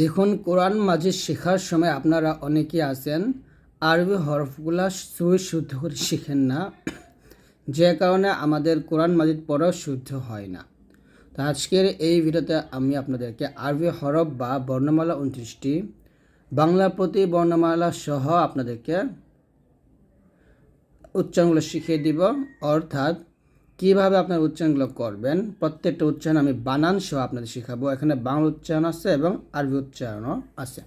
দেখুন, কোরআন মাজিদ শেখার সময় আপনারা অনেকে আছেন। আরবি হরফগুলা সুই শুদ্ধ করে শিখেন না। যে কারণে আমাদের কোরআন মাজিদ পড়াও শুদ্ধ হয় না। তো আজকের এই ভিডিওতে আমি আপনাদেরকে আরবি হরফ বা বর্ণমালা উনত্রিশটি বাংলা প্রতি বর্ণমালা সহ আপনাদেরকে উচ্চারণগুলো শিখিয়ে দিব। অর্থাৎ কীভাবে আপনার উচ্চারণগুলো করবেন? প্রত্যেকটা উচ্চারণ আমি বানান সহ আপনাদের শেখাবো। এখানে বাংলা উচ্চারণ আছে এবং আরবি উচ্চারণও আছে।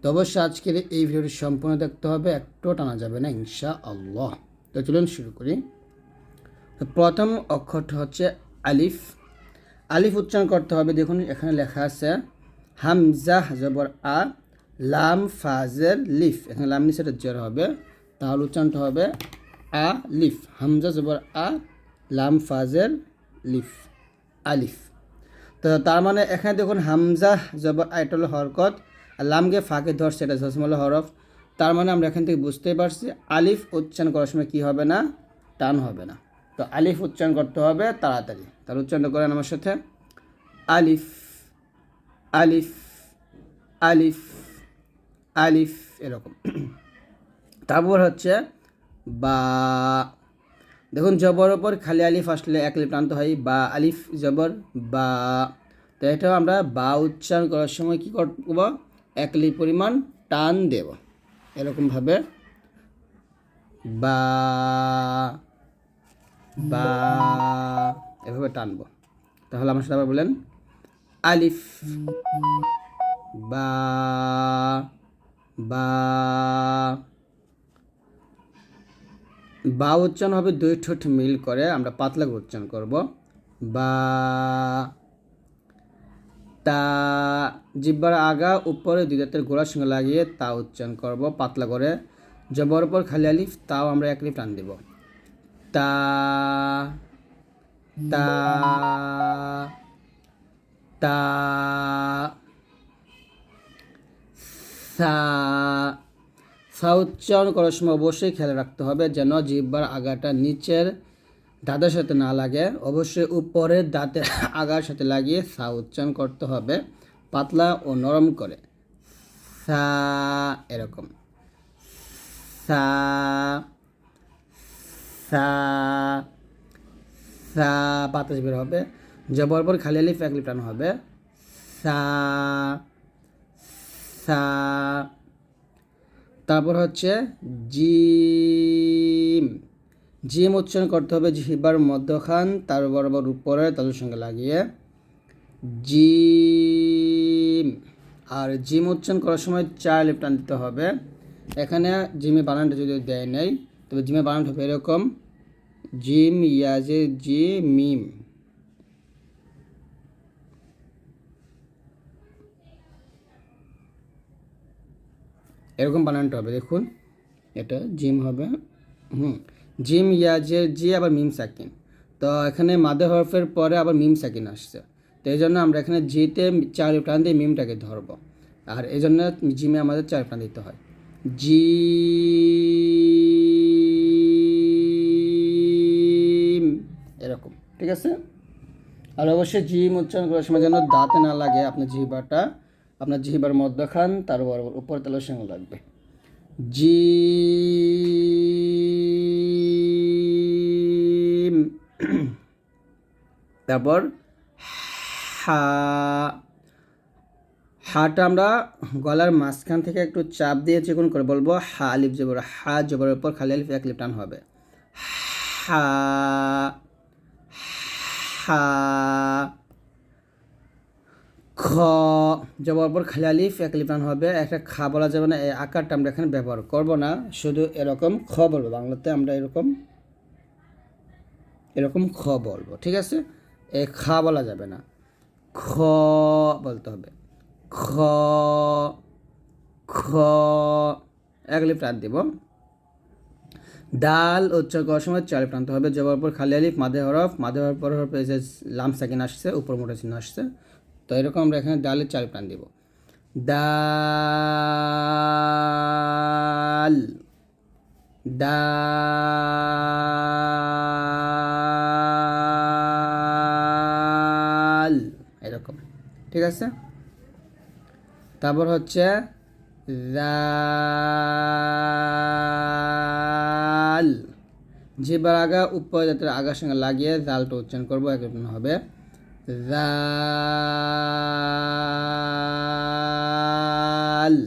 তো অবশ্যই আজকের এই ভিডিওটি সম্পূর্ণ দেখতে হবে, একটু টানা যাবে না ইনশা আল্লাহ তো চলুন শুরু করি। প্রথম অক্ষরটা হচ্ছে আলিফ। আলিফ উচ্চারণ করতে হবে, দেখুন এখানে লেখা আছে, হামজা জবর আ, লাম ফাজের লিফ। এখানে লাম নিচে জের হবে, তাহলে উচ্চারণটা হবে আ লিফ। হামজা জবর আ লাম ফাজের লিফ, আলিফ। তো তার মানে এখানে দেখুন হামজা জবর আইটল হরকত, আর লামকে ফাঁকে ধরছে এটা জসমল হরফ। তার মানে আমরা এখান থেকে বুঝতেই পারছি, আলিফ উচ্চারণ করার সময় কী হবে না, টান হবে না। তো আলিফ উচ্চারণ করতে হবে তাড়াতাড়ি। তার উচ্চারণ করেন আমার সাথে। আলিফ আলিফ আলিফ আলিফ, এরকম। তারপর হচ্ছে বা দেখুন, জবর ওপর খালি আলিফ আসলে এক টানতে হয়, বা আলিফ জবর, বা তো এটাও আমরা বা উচ্চারণ করার সময় কী করব? এক লিপ পরিমাণ টান দেব। এরকমভাবে বা বা, এভাবে টানবো। তাহলে আমার সাথে আবার বলেন, আলিফ, বা বা বা উচ্চারণ হবে দুই ঠোঁট মিল করে, আমরা পাতলা উচ্চারণ করব। বা, তা, জিব্বার আগা, উপরে দুই দাঁতের গোড়ার সঙ্গে লাগিয়ে তা উচ্চারণ করব পাতলা করে। জবর উপর খালি আলিফ, তাও আমরা এক লিফ টান দেব। তা তা তা, সা সা করার সময় অবশ্যই খেয়াল রাখতে হবে যেন জিহ্বার আগাটা নিচের দাঁতের সাথে না লাগে। অবশ্যই উপরের দাঁতের আগার সাথে লাগিয়ে সা উচ্চারণ করতে হবে পাতলা ও নরম করে। সা এরকম। সা সা সা বাতাস বের হবে। জবর পর খালি আলিফ এক লিফ টানো হবে। সা সা তারপর হচ্ছে জিম। জিম উচ্চারণ করতে হবে জিহিবার মধ্যখান, তার বরাবর উপরে তাদের সঙ্গে লাগিয়ে। জিম। আর জিম উচ্চারণ করার সময় চার লিপ টান দিতে হবে। এখানে জিমে বানানটা যদি দেয় নেই, তবে জিমে বানানটা হবে এরকম। জিম ইয়াজে জি মিম এরকম বানানটা হবে, দেখুন। এটা জিম হবে, হুম। জিম ইয়াজের জি, আবার মিম সাকিন। তো এখানে মাদে হরফের পরে আবার মিম সাকিন আসছে। তো এই জন্য আমরা এখানে জিতে চার প্রাণ দিয়ে মিমটাকে ধরবো। আর এই জন্য জিমে আমাদের চার প্রাণ দিতে হয়। জি এরকম, ঠিক আছে? আর অবশ্যই জিম উচ্চারণ করার সময় যেন দাঁতে না লাগে আপনার জিহ্বাটা। আপনার জিহিবার জিহ্বার মধ্যখান তার বরাবর উপর তেলের সঙ্গে লাগবে। জি তারপর হা। হাটা আমরা গলার মাঝখান থেকে একটু চাপ দিয়ে চিকন করে বলব, হা আলিফ জবর, হা জবরের উপর খালি আলিফ, এক লিপ টান হবে। হা। হা। খ জবর পর আলিফ এক লিপান হবে। একটা খা বলা যাবে না, এই আকারটা আমরা এখানে ব্যবহার করব না। শুধু এরকম খ বলব, বাংলাতে আমরা এরকম এরকম খ বলব, ঠিক আছে? এ খা বলা যাবে না। খ বলতে হবে। খ খ, এক লিপ টান দিব। ডাল উচ্চারণ করার সময় চার প্রান্ত হবে। জবর পর খালি আলিফ, মাদে হরফ মাদে হরফ পর হরফ যে লাম সাকিন আসছে, উপর মোটা চিহ্ন আসছে। তো এরকম আমরা এখানে ডালের চার প্রাণ দিব। ডাল ডাল এরকম। ঠিক আছে? তারপর হচ্ছে জিবার আগা উপর যাতে আগার সঙ্গে লাগিয়ে জালটা উচ্চারণ করব একরকম হবে। জাল।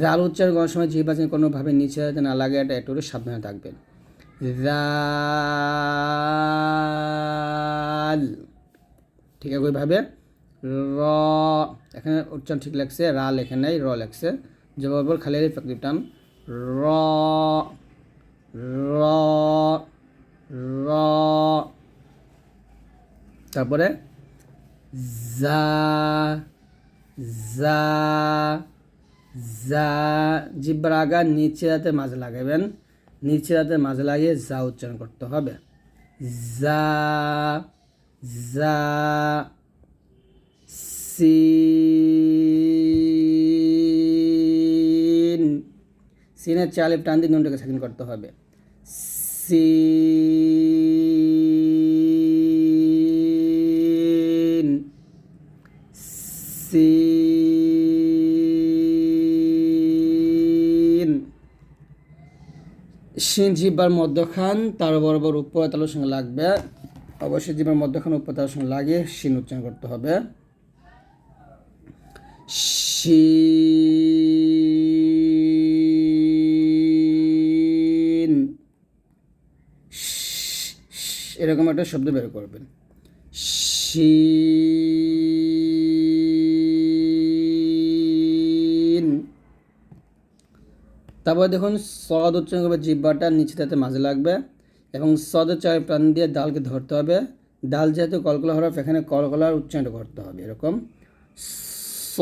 জাল উচ্চারণ করার সময় জিহ্বা যেন কোনোভাবে নিচে যাতে না লাগে, এটা একটু সাবধানে থাকবেন। জাল। ঠিক আছে ওইভাবে র। এখানে উচ্চারণ ঠিক লাগছে রা লেখে নাই, র লাগছে জবাবর খালি ফ্যাক্টরি টান র। র। র। তারপরে যা যা যা জিব্বার আগা নিচে হাতে মাঝে লাগাবেন। নিচে হাতে মাঝে লাগিয়ে যা উচ্চারণ করতে হবে। যা যা সিন। সিনের চালে টান দিয়ে নুনটাকে সাকিন করতে হবে। সিন সিন জিব্বার মধ্যখান, তার বরাবর উপর তালুর সঙ্গে লাগবে। অবশ্যই জিব্বার মধ্যখান, উপর তালুর সঙ্গে লাগিয়ে সিন উচ্চারণ করতে হবে। শিন। শ- শ- এরকম একটা শব্দ বের করবেন। শিন। তারপরে দেখুন সদ উচ্চারণ করবে জিব্বাটা নিচে তাতে মাঝে লাগবে এবং সদ চার প্রাণ দিয়ে ডালকে ধরতে হবে। ডাল যেহেতু কলকলা হরফ, এখানে কলকলার উচ্চারণ করতে হবে এরকম। স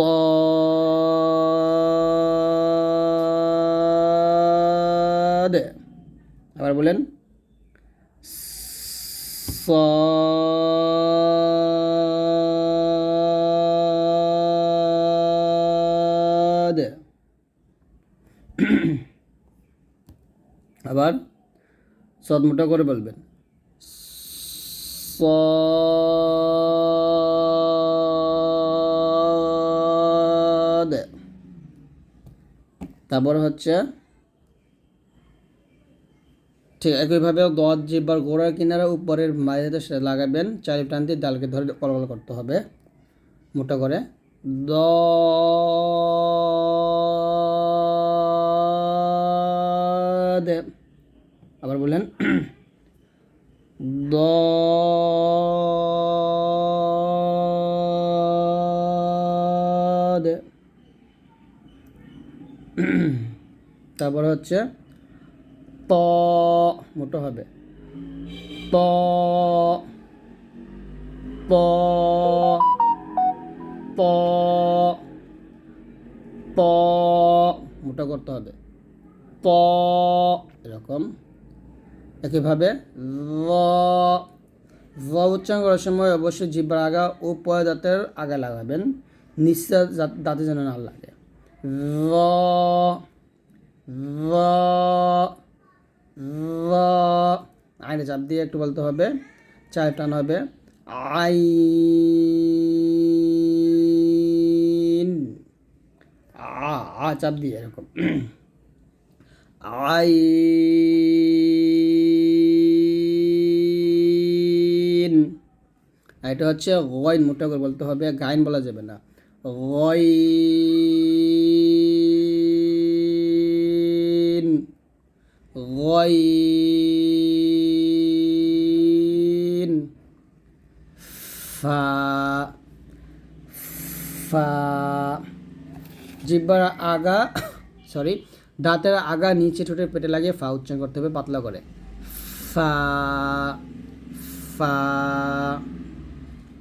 আবার বলেন। স আবার সদমোটা করে বলবেন। স তারপর হচ্ছে ঠিক একইভাবে গদ, জিব্বার গোড়ার কিনারা উপরের মাঝেতে সেটা লাগাবেন, চারি টান দিয়ে ডালকে ধরে কলকল করতে হবে। মোটা করে দ। দেব আবার বললেন, দ তারপর হচ্ছে, ত, মোটো হবে। ত ত ত ত মোটা করতে হবে। ত এরকম। একইভাবে ল উচ্চারণ করার সময় অবশ্যই জিব্বার আগা ও পয় দাঁতের আগা লাগাবেন। নিঃশ্বাস দাঁতে যেন না লাগে। আইনে চাপ দিয়ে একটু বলতে হবে। চায় টান হবে। আই আ, চাপ দিয়ে এরকম। আইন। আর এটা হচ্ছে গয়ন মোটা করে বলতে হবে গায়ন বলা যাবে না। গয়ন গয়ন ফা ফা। জিব্বার আগা, সরি, দাঁতের আগা নিচে ঠোঁটের পেটে লাগিয়ে ফা উচ্চারণ করতে হবে পাতলা করে। ফা ফা।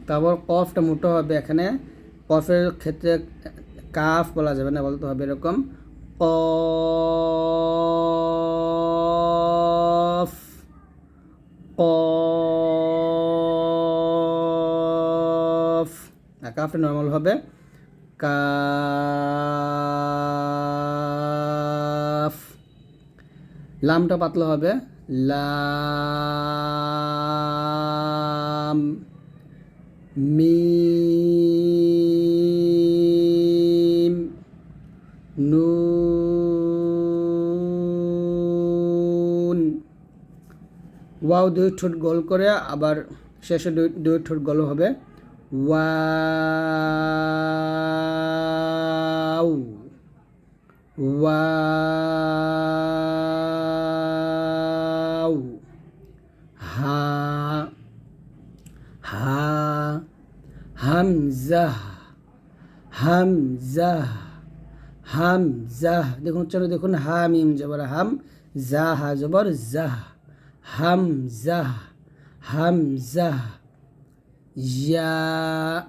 তারপর কফটা মোটো হবে এখানে। কফের ক্ষেত্রে কাফ বলা যাবে না, বলতে হবে এরকম। কফ। কফ। কাফটা নর্মাল হবে। কাফ। লামটা পাতলা হবে। লাম। মিম নুন। ওয়াও, দুই ঠোঁট গোল করে আবার শেষে দুই দুই ঠোঁট গোল হবে। ওয়াও। ওয়াও। হামজাহ হামজাহ হামজাহ। দেখুন, চলো দেখুন, হামিম জবর হাম জাহা জবর, জাহ, হামজাহ হামজাহ, ইয়া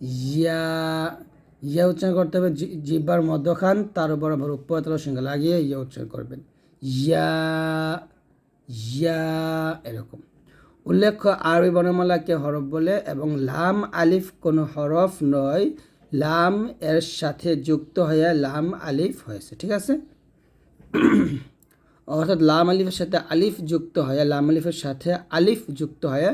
ইয়া ইয়া উচ্চারণ করতে হবে, জি- জিহ্বার মধ্যখান, তার উপর আবার উপরতলার সঙ্গে লাগিয়ে ইয়া উচ্চারণ করবেন। ইয়া ইয়া, এরকম। উল্লেখ্য, আরবি বর্ণমালাকে হরফ বলে এবং লাম আলিফ কোনো হরফ নয়, লাম এর সাথে যুক্ত হয়ে লাম আলিফ হয়েছে, ঠিক আছে? অর্থাৎ লাম আলিফের সাথে আলিফ যুক্ত হয়ে, লাম আলিফের সাথে আলিফ যুক্ত হয়ে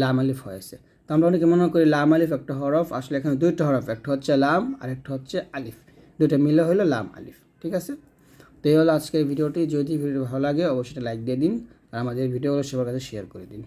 লাম আলিফ হয়েছে। তো আমরা অনেকে মনে করি লাম আলিফ একটা হরফ, আসলে এখানে দুইটা হরফ, একটা হচ্ছে লাম আর একটা হচ্ছে আলিফ। দুইটা মিলে হলো লাম আলিফ, ঠিক আছে? তো এই হলো আজকের ভিডিওটি। যদি ভিডিও ভালো লাগে, অবশ্যই লাইক দিয়ে দিন আর আমাদের ভিডিওগুলো সবার কাছে শেয়ার করে দিন।